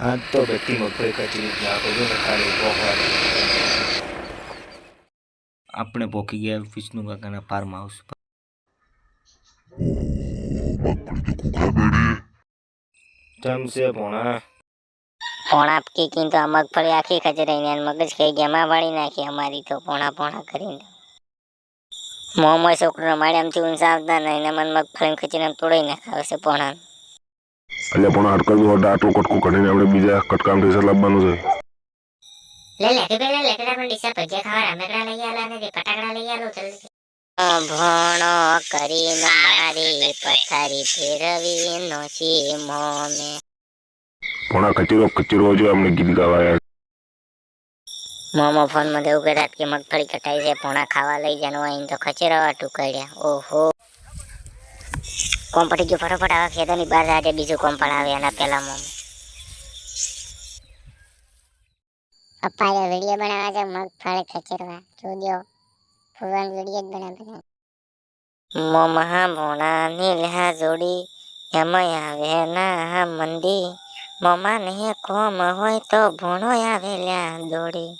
ને ખાલી પોકવા દે. આપણે પોકી ગયા વિષ્ણુ કાકાના ફાર્મ હાઉસ પર. જમશે પોણા પોણા કે તો આ મગફળી આખી ખચરાઈને અને મગજ ખાઈ ગયા વાળી નાખી અમારી તો પોણા પોણા કરીને. મોમો છોકરો માળ્યામથી ઊંચા આવતા નહીં ને મને મગફળી ખચીને તોડી નાખાવે છે પોણા એટલે પણ અટકલ જોડે આટલું કટકું કાઢીને આપણે બીજા કટકામથી લાવવાનું છે લે લે કે ડીસા ભજીયા ખાવા રમેકડા લઈ આલા ને ફટાકડા લઈ ભણો મારી પથારી ફેરવી નો છી મોમે પણ આ કચરો કચેરો જો અમને ગીત ગાવાયા મોમો ફોનમાં એવું કહેતા કે મગફળી કટાઈ છે પોણા ખાવા લઈ જવાનું તો ખચેરાવા ટુકડ્યા ઓહો કોમ પટી ગયો ફટાફટ આવે ખેતરની બહાર આજે બીજું કોમ પણ આવે એના પહેલા મોમ જો વીડિયો બનાવવા છે મગફળી ખચેરવા. જોજો ફૂલવાન વીડિયો જ બનાવે મોમહા ભોણા નીલહા જોડી એમાં આવે ના મંદી. મોમાં નહીં કોમ હોય તો ભોણો આવે લ્યા દોડી.